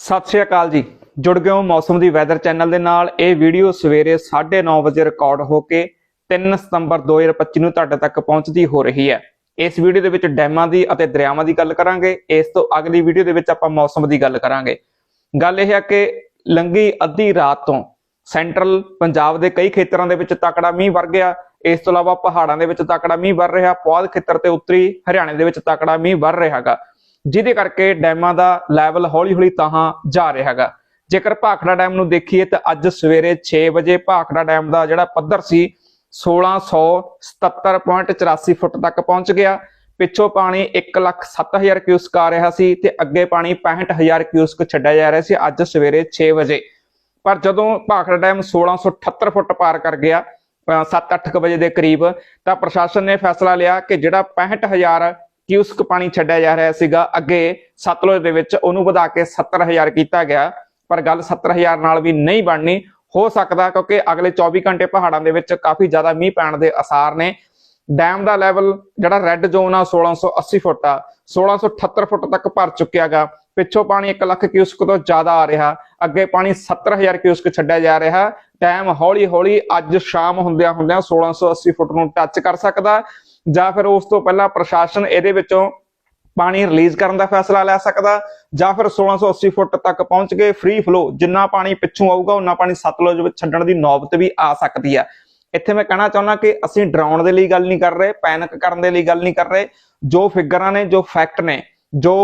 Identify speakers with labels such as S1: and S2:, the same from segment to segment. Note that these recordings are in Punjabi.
S1: ਸਤਿ ਸ਼੍ਰੀ ਅਕਾਲ ਜੀ। ਜੁੜ ਗਏ ਹੋ ਮੌਸਮ ਦੀ ਵੈਦਰ ਚੈਨਲ ਦੇ ਨਾਲ। ਇਹ ਵੀਡੀਓ ਸਵੇਰੇ 9:30 ਵਜੇ ਰਿਕਾਰਡ ਹੋ ਕੇ 3 ਸਤੰਬਰ 2025 ਨੂੰ ਤੁਹਾਡੇ ਤੱਕ ਪਹੁੰਚਦੀ ਹੋ ਰਹੀ ਹੈ। ਇਸ ਵੀਡੀਓ ਦੇ ਵਿੱਚ ਡੈਮਾਂ ਦੀ ਅਤੇ ਦਰਿਆਵਾਂ ਦੀ ਗੱਲ ਕਰਾਂਗੇ। ਇਸ ਤੋਂ ਅਗਲੀ ਵੀਡੀਓ ਦੇ ਵਿੱਚ ਆਪਾਂ ਮੌਸਮ ਦੀ ਗੱਲ ਕਰਾਂਗੇ। ਗੱਲ ਇਹ ਹੈ ਕਿ ਲੰਗੀ ਅੱਧੀ ਰਾਤ ਤੋਂ ਸੈਂਟਰਲ ਪੰਜਾਬ ਦੇ ਕਈ ਖੇਤਰਾਂ ਦੇ ਵਿੱਚ ਤਕੜਾ ਮੀਂਹ ਵਰ ਗਿਆ। ਇਸ ਤੋਂ ਇਲਾਵਾ ਪਹਾੜਾਂ ਦੇ ਵਿੱਚ ਤਕੜਾ ਮੀਂਹ ਵਰ ਰਿਹਾ। ਪੁਆਧ ਖੇਤਰ ਤੇ ਉੱਤਰੀ ਹਰਿਆਣੇ ਦੇ ਵਿੱਚ ਤਕੜਾ ਮੀਂਹ ਵਰ ਰਿਹਾ ਹੈਗਾ। ਜਿਹਦੇ ਕਰਕੇ ਡੈਮਾਂ ਦਾ ਲੈਵਲ ਹੌਲੀ-ਹੌਲੀ ਤਾਹਾਂ ਜਾ ਰਿਹਾ ਹੈਗਾ। ਜੇਕਰ ਭਾਖੜਾ ਡੈਮ ਨੂੰ ਦੇਖੀਏ ਤਾਂ ਅੱਜ ਸਵੇਰੇ 6 ਵਜੇ ਭਾਖੜਾ ਡੈਮ ਦਾ ਜਿਹੜਾ ਪੱਧਰ ਸੀ 1677.84 ਫੁੱਟ ਤੱਕ ਪਹੁੰਚ ਗਿਆ। ਪਿੱਛੋਂ ਪਾਣੀ 1,07,000 ਕਿਊਸਕ ਆ ਰਿਹਾ ਸੀ ਤੇ ਅੱਗੇ ਪਾਣੀ 65000 ਕਿਊਸਕ ਛੱਡਿਆ ਜਾ ਰਿਹਾ ਸੀ ਅੱਜ ਸਵੇਰੇ 6 ਵਜੇ। ਪਰ ਜਦੋਂ ਭਾਖੜਾ ਡੈਮ 1678 ਫੁੱਟ ਪਾਰ ਕਰ ਗਿਆ 7-8 ਵਜੇ ਦੇ ਕਰੀਬ ਤਾਂ ਪ੍ਰਸ਼ਾਸਨ ਨੇ ਫੈਸਲਾ ਲਿਆ ਕਿ ਜਿਹੜਾ 65000 ਕਿਊਸਕ ਪਾਣੀ ਛੱਡਿਆ ਜਾ ਰਿਹਾ ਸੀਗਾ। ਅੱਗੇ ਸਤਲੁਜ ਦੇ ਵਿੱਚ ਉਹਨੂੰ ਵਧਾ ਕੇ 70000 ਕੀਤਾ ਗਿਆ, ਪਰ ਗੱਲ 70000 ਨਾਲ ਵੀ ਨਹੀਂ ਬਣਨੀ। ਹੋ ਸਕਦਾ ਕਿਉਂਕਿ ਅਗਲੇ 24 ਘੰਟੇ ਪਹਾੜਾਂ ਦੇ ਵਿੱਚ ਕਾਫੀ ਜ਼ਿਆਦਾ ਮੀਂਹ ਪੈਣ ਦੇ ਅਸਾਰ ਨੇ। ਡੈਮ ਦਾ ਲੈਵਲ ਜਿਹੜਾ ਰੈੱਡ ਜ਼ੋਨ ਆ 1680 ਫੁੱਟ ਆ। 1678 ਫੁੱਟ ਤੱਕ ਭਰ ਚੁੱਕਿਆਗਾ ਪਿੱਛੋਂ ਪਾਣੀ 1 ਲੱਖ ਕਿਊਸਕ ਤੋਂ ਜ਼ਿਆਦਾ ਆ ਰਿਹਾ। ਅੱਗੇ ਪਾਣੀ 70000 ਕਿਊਸਕ ਛੱਡਿਆ ਜਾ ਰਿਹਾ। ਡੈਮ ਹੌਲੀ ਹੌਲੀ ਅੱਜ ਸ਼ਾਮ ਹੁੰਦਿਆਂ ਹੁੰਦਿਆਂ 1680 ਫੁੱਟ ਨੂੰ ਟੱਚ ਕਰ ਸਕਦਾ। ਜਾਂ ਫਿਰ ਉਸ ਤੋਂ ਪਹਿਲਾਂ ਪ੍ਰਸ਼ਾਸਨ ਇਹਦੇ ਵਿੱਚੋਂ ਪਾਣੀ ਰਿਲੀਜ਼ ਕਰਨ ਦਾ ਫੈਸਲਾ ਲੈ ਸਕਦਾ, ਜਾਂ ਫਿਰ 1680 ਫੁੱਟ ਤੱਕ ਪਹੁੰਚ ਕੇ ਫ੍ਰੀ ਫਲੋ ਜਿੰਨਾ ਪਾਣੀ ਪਿੱਛੋਂ ਆਊਗਾ ਉਨਾ ਪਾਣੀ ਸਤਲੁਜ ਵਿੱਚ ਛੱਡਣ ਦੀ ਨੌਬਤ ਵੀ ਆ ਸਕਦੀ ਹੈ ਇੱਥੇ ਮੈਂ ਕਹਿਣਾ ਚਾਹੁੰਦਾ ਕਿ ਅਸੀਂ ਡਰਾਉਣ ਦੇ ਲਈ ਗੱਲ ਨਹੀਂ ਕਰ ਰਹੇ ਪੈਨਿਕ ਕਰਨ ਦੇ ਲਈ ਗੱਲ ਨਹੀਂ ਕਰ ਰਹੇ। ਜੋ ਫਿਗਰਾਂ ਨੇ, ਜੋ ਫੈਕਟ ਨੇ, ਜੋ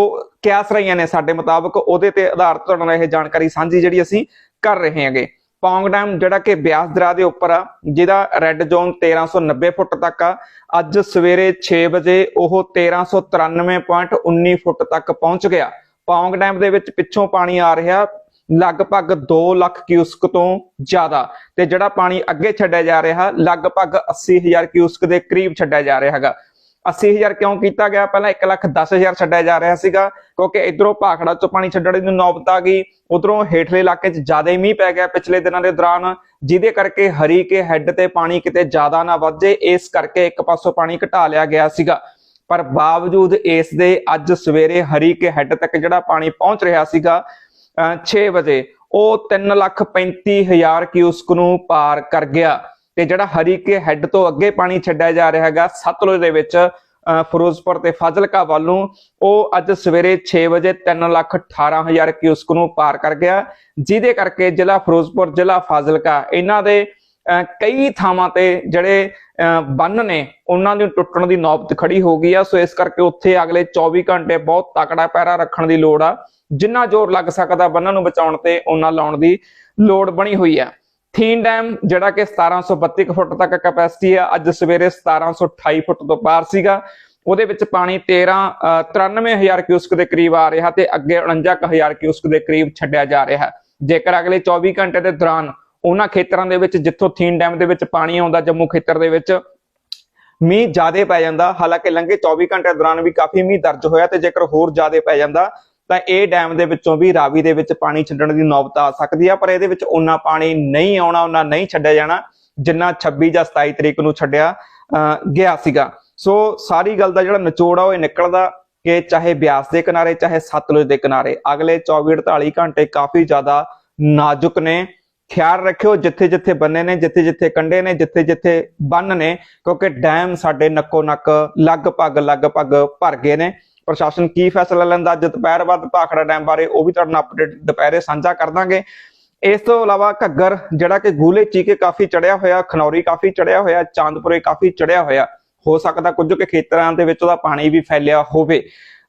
S1: ਕਿਆਸ ਰਹੀਆਂ ਨੇ ਸਾਡੇ ਮੁਤਾਬਕ, ਉਹਦੇ ਤੇ ਆਧਾਰਿਤ ਤੁਹਾਡੇ ਨਾਲ ਇਹ ਜਾਣਕਾਰੀ ਸਾਂਝੀ ਜਿਹੜੀ ਅਸੀਂ ਕਰ ਰਹੇ ਹਾਂਗੇ। ਪੌਂਗ ਡੈਮ ਜਿਹੜਾ ਕਿ ਬਿਆਸ ਦਰਿਆ ਦੇ ਉੱਪਰ ਆ, ਜਿਹਦਾ ਰੈੱਡ ਜ਼ੋਨ 1390 ਫੁੱਟ ਤੱਕ ਆ। ਅੱਜ ਸਵੇਰੇ 6 ਵਜੇ ਉਹ 1393.19 ਫੁੱਟ ਤੱਕ ਪਹੁੰਚ ਗਿਆ। ਪੌਂਗ ਡੈਮ ਦੇ ਵਿੱਚ ਪਿੱਛੋਂ ਪਾਣੀ ਆ ਰਿਹਾ ਲਗਭਗ 2 ਲੱਖ ਕਿਊਸਕ ਤੋਂ ਜ਼ਿਆਦਾ ਤੇ ਜਿਹੜਾ ਪਾਣੀ ਅੱਗੇ ਛੱਡਿਆ ਜਾ ਰਿਹਾ, ਲਗਭਗ 80000 ਕਿਊਸਕ ਦੇ ਕਰੀਬ ਛੱਡਿਆ ਜਾ ਰਿਹਾ ਹੈਗਾ। 80000 ਕਿਉਂ ਕੀਤਾ ਗਿਆ? ਪਹਿਲਾਂ 1 ਲੱਖ 10000 ਛੱਡਿਆ ਜਾ ਰਿਹਾ ਸੀਗਾ, ਕਿਉਂਕਿ ਇਧਰੋਂ ਭਾਖੜਾ ਚੋਂ ਪਾਣੀ ਛੱਡਣ ਦੀ ਨੌਬਤ ਆ ਗਈ, ਉਧਰੋਂ ਹੇਠਲੇ ਇਲਾਕੇ 'ਚ ਜ਼ਿਆਦਾ ਮੀਂਹ ਪੈ ਗਿਆ ਪਿਛਲੇ ਦਿਨਾਂ ਦੇ ਦੌਰਾਨ, ਜਿਹਦੇ ਕਰਕੇ ਹਰੀ ਕੇ ਹੈੱਡ ਤੇ ਪਾਣੀ ਕਿਤੇ ਜ਼ਿਆਦਾ ਨਾ ਵੱਧੇ, ਇਸ ਕਰਕੇ ਇੱਕ ਪਾਸੋਂ ਪਾਣੀ ਘਟਾ ਲਿਆ ਗਿਆ ਸੀਗਾ। ਪਰ ਬਾਵਜੂਦ ਇਸ ਦੇ ਅੱਜ ਸਵੇਰੇ ਹਰੀ ਕੇ ਹੈੱਡ ਤੱਕ ਜਿਹੜਾ ਪਾਣੀ ਪਹੁੰਚ ਰਿਹਾ ਸੀਗਾ 6 ਵਜੇ, ਉਹ 335000 ਕਿਊਸਕ ਨੂੰ ਪਾਰ ਕਰ ਗਿਆ। ਤੇ ਜਿਹੜਾ ਹਰੀਕੇ ਹੈੱਡ ਤੋਂ ਅੱਗੇ ਪਾਣੀ ਛੱਡਿਆ ਜਾ ਰਿਹਾ ਹੈਗਾ, ਸਤਲੁਜ ਦੇ ਵਿੱਚ ਫਿਰੋਜ਼ਪੁਰ ਤੇ ਫਾਜ਼ਿਲਕਾ ਵੱਲ ਨੂੰ, ਉਹ ਅੱਜ ਸਵੇਰੇ 6 ਵਜੇ 318000 ਕਿਊਸਕ ਨੂੰ ਪਾਰ ਕਰ ਗਿਆ, ਜਿਹਦੇ ਕਰਕੇ ਜ਼ਿਲ੍ਹਾ ਫਿਰੋਜ਼ਪੁਰ, ਜ਼ਿਲ੍ਹਾ ਫਾਜ਼ਿਲਕਾ, ਇਹਨਾਂ ਦੇ ਕਈ ਥਾਵਾਂ ਤੇ ਜਿਹੜੇ ਬੰਨ ਨੇ, ਉਹਨਾਂ ਦੀ ਟੁੱਟਣ ਦੀ ਨੌਬਤ ਖੜੀ ਹੋ ਗਈ ਆ, ਸੋ ਇਸ ਕਰਕੇ ਉੱਥੇ ਅਗਲੇ 24 ਘੰਟੇ ਬਹੁਤ ਤਕੜਾ ਪੈਰਾ ਰੱਖਣ ਦੀ ਲੋੜ ਆ, ਜਿੰਨਾ ਜ਼ੋਰ ਲੱਗ ਸਕਦਾ ਬੰਨਾਂ ਨੂੰ ਬਚਾਉਣ ਤੇ ਉਹਨਾਂ ਲਾਉਣ ਦੀ ਲੋੜ ਬਣੀ ਹੋਈ ਆ। ਥੀਨ ਡੈਮ ਜਿਹੜਾ ਕਿ 1732 ਫੁੱਟ ਤੱਕ ਕੈਪੈਸਿਟੀ ਆ। ਅੱਜ ਸਵੇਰੇ 1728 ਫੁੱਟ ਤੋਂ ਪਾਰ ਸੀਗਾ। ਉਹਦੇ ਵਿੱਚ ਪਾਣੀ 13 93000 ਕਿਊਸਕ ਦੇ ਕਰੀਬ ਆ ਰਿਹਾ ਤੇ ਅੱਗੇ 49000 ਕਿਊਸਕ ਦੇ ਕਰੀਬ ਛੱਡਿਆ ਜਾ ਰਿਹਾ। ਜੇਕਰ ਅਗਲੇ 24 ਘੰਟੇ ਦੇ ਦੌਰਾਨ ਉਹਨਾਂ ਖੇਤਰਾਂ ਦੇ ਵਿੱਚ ਜਿੱਥੋਂ ਥੀਨ ਡੈਮ ਦੇ ਵਿੱਚ ਪਾਣੀ ਆਉਂਦਾ, ਜੰਮੂ ਖੇਤਰ ਦੇ ਵਿੱਚ ਮੀਂਹ ਜ਼ਿਆਦਾ ਪੈ ਜਾਂਦਾ, ਹਾਲਾਂਕਿ ਲੰਘੇ 24 ਘੰਟੇ ਦੌਰਾਨ ਵੀ ਕਾਫੀ ਮੀਂਹ ਦਰਜ ਹੋਇਆ ਤੇ ਜੇਕਰ ਹੋਰ ਜ਼ਿਆਦਾ ਪੈ ਜਾਂਦਾ ਤਾਂ ਇਹ ਡੈਮ ਦੇ ਵਿੱਚੋਂ ਵੀ ਰਾਵੀ ਦੇ ਵਿੱਚ ਪਾਣੀ ਛੱਡਣ ਦੀ ਨੌਬਤ ਆ ਸਕਦੀ ਆ, ਪਰ ਇਹਦੇ ਵਿੱਚ ਉਹਨਾਂ ਪਾਣੀ ਨਹੀਂ ਆਉਣਾ ਉਹਨਾਂ ਨਹੀਂ ਛੱਡਿਆ ਜਾਣਾ ਜਿੰਨਾ 26 ਜਾਂ 27 ਤਰੀਕ ਨੂੰ ਛੱਡਿਆ ਗਿਆ ਸੀਗਾ। ਸੋ ਸਾਰੀ ਗੱਲ ਦਾ ਜਿਹੜਾ ਨਿਚੋੜ ਆ, ਉਹ ਇਹ ਨਿਕਲਦਾ ਕਿ ਚਾਹੇ ਬਿਆਸ ਦੇ ਕਿਨਾਰੇ, ਚਾਹੇ ਸਤਲੁਜ ਦੇ ਕਿਨਾਰੇ, ਅਗਲੇ 24 48 ਘੰਟੇ ਕਾਫੀ ਜ਼ਿਆਦਾ ਨਾਜ਼ੁਕ ਨੇ। ਖਿਆਲ ਰੱਖਿਓ ਜਿੱਥੇ ਜਿੱਥੇ ਬੰਨੇ ਨੇ ਜਿੱਥੇ ਜਿੱਥੇ ਕੰਡੇ ਨੇ ਜਿੱਥੇ ਜਿੱਥੇ ਬੰਨ ਨੇ, ਕਿਉਂਕਿ ਡੈਮ ਸਾਡੇ ਨੱਕੋ ਨੱਕ ਲਗਭਗ ਲਗਭਗ ਭਰ ਗਏ ਨੇ। ਪ੍ਰਸ਼ਾਸਨ ਕੀ ਫੈਸਲਾ ਲੈਂਦਾ? ਅੱਜ ਦੁਪਹਿਰ ਬਾਅਦ ਭਾਖੜਾ ਡੈਮ ਬਾਰੇ ਉਹ ਵੀ ਤੁਹਾਡੇ ਨਾਲ ਅਪਡੇਟ ਦੁਪਹਿਰੇ ਸਾਂਝਾ ਕਰ ਦਾਂਗੇ ਇਸ ਤੋਂ ਇਲਾਵਾ ਘੱਗਰ, ਜਿਹੜਾ ਕਿ ਗੂਲੇ ਚੀਕੇ ਕਾਫੀ ਚੜਿਆ ਹੋਇਆ, ਖਨੌਰੀ ਕਾਫੀ ਚੜਿਆ ਹੋਇਆ, ਚਾਂਦਪੁਰੇ ਕਾਫੀ ਚੜਿਆ ਹੋਇਆ, ਹੋ ਸਕਦਾ ਕੁਝ ਕੁ ਖੇਤਰਾਂ ਦੇ ਵਿੱਚ ਉਹਦਾ ਪਾਣੀ ਵੀ ਫੈਲਿਆ ਹੋਵੇ।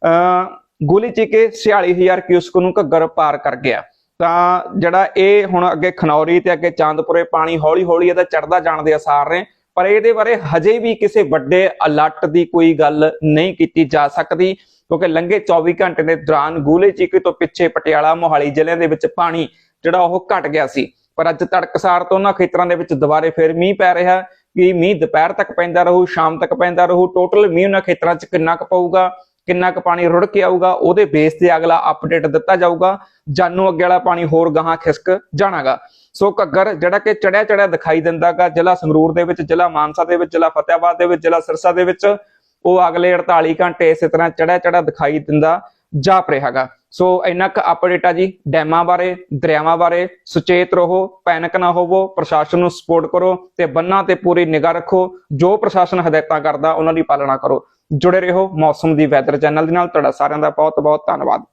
S1: ਅ ਗੂਲੇ ਚੀਕੇ 46000 ਕਿਊਸਕ ਨੂੰ ਘੱਗਰ ਪਾਰ ਕਰ ਗਿਆ। ਤਾਂ ਜਿਹੜਾ ਇਹ ਹੁਣ ਅੱਗੇ ਖਨੌਰੀ ਤੇ ਅੱਗੇ ਚਾਂਦਪੁਰੇ ਪਾਣੀ ਹੌਲੀ ਹੌਲੀ ਇਹਦਾ ਚੜਦਾ ਜਾਣ ਦੇ ਅਸਾਰ ਨੇ। ਪਰ ਇਹਦੇ ਬਾਰੇ ਹਜੇ ਵੀ ਕਿਸੇ ਵੱਡੇ ਅਲਰਟ ਦੀ ਕੋਈ ਗੱਲ ਨਹੀਂ ਕੀਤੀ ਜਾ ਸਕਦੀ, ਕਿਉਂਕਿ ਲੰਘੇ 24 ਘੰਟੇ ਦੇ ਦੌਰਾਨ ਗੂਲੇ ਚੀਕੇ ਤੋਂ ਪਿੱਛੇ ਪਟਿਆਲਾ, ਮੋਹਾਲੀ ਜ਼ਿਲ੍ਹਿਆਂ ਦੇ ਵਿੱਚ ਪਾਣੀ ਜਿਹੜਾ ਉਹ ਘਟ ਗਿਆ ਸੀ। ਪਰ ਅੱਜ ਤੜਕਸਾਰ ਤੋਂ ਉਹਨਾਂ ਖੇਤਰਾਂ ਦੇ ਵਿੱਚ ਦੁਬਾਰੇ ਫਿਰ ਮੀਂਹ ਪੈ ਰਿਹਾ ਕਿ ਮੀਂਹ ਦੁਪਹਿਰ ਤੱਕ ਪੈਂਦਾ ਰਹੂ, ਸ਼ਾਮ ਤੱਕ ਪੈਂਦਾ ਰਹੂ ਟੋਟਲ ਮੀਂਹ ਉਹਨਾਂ ਖੇਤਰਾਂ 'ਚ ਕਿੰਨਾ ਕੁ ਪਊਗਾ? ਕਿੰਨਾ ਕੁ ਪਾਣੀ ਰੁੜ ਕੇ ਆਊਗਾ, ਉਹਦੇ ਬੇਸ ਤੇ ਅਗਲਾ ਅਪਡੇਟ ਦਿੱਤਾ ਜਾਊਗਾ, ਜਾਨੂ ਅੱਗੇ ਵਾਲਾ ਪਾਣੀ ਹੋਰ ਗਾਹਾਂ ਖਿਸਕ ਜਾਣਾਗਾ। ਸੋ ਘੱਗਰ, ਜਿਹੜਾ ਕਿ ਚੜਿਆ ਚੜਿਆ ਦਿਖਾਈ ਦਿੰਦਾਗਾ, ਜ਼ਿਲ੍ਹਾ ਸੰਗਰੂਰ ਦੇ ਵਿੱਚ, ਜ਼ਿਲ੍ਹਾ ਮਾਨਸਾ ਦੇ ਵਿੱਚ, ਜ਼ਿਲ੍ਹਾ ਫਤਿਆਬਾਦ ਦੇ ਵਿੱਚ, ਜ਼ਿਲ੍ਹਾ ਸਿਰਸਾ ਦੇ ਵਿੱਚ, ਉਹ ਅਗਲੇ 48 ਘੰਟੇ ਇਸੇ ਤਰ੍ਹਾਂ ਚੜਿਆ ਚੜਿਆ ਦਿਖਾਈ ਦਿੰਦਾ ਜਾਪ ਰਿਹਾਗਾ ਸੋ ਇੰਨਾ ਕ ਅਪਡੇਟ ਆ ਜੀ, ਡੈਮਾਂ ਬਾਰੇ, ਦਰਿਆਵਾਂ ਬਾਰੇ, ਸੁਚੇਤ ਰਹੋ, ਪੈਨਿਕ ਨਾ ਹੋਵੋ, ਪ੍ਰਸ਼ਾਸਨ ਨੂੰ ਸਪੋਰਟ ਕਰੋ ਤੇ ਬੰਨਾਂ ਤੇ ਪੂਰੀ ਨਿਗਾਹ ਰੱਖੋ, ਜੋ ਪ੍ਰਸ਼ਾਸਨ ਹਦਾਇਤਾਂ ਕਰਦਾ, ਉਹਨਾਂ ਦੀ ਪਾਲਣਾ ਕਰੋ। ਜੁੜੇ ਰਹੋ ਮੌਸਮ ਦੀ ਵੈਦਰ ਚੈਨਲ ਦੇ ਨਾਲ। ਤੁਹਾਡਾ ਸਾਰਿਆਂ ਦਾ ਬਹੁਤ ਬਹੁਤ ਧੰਨਵਾਦ।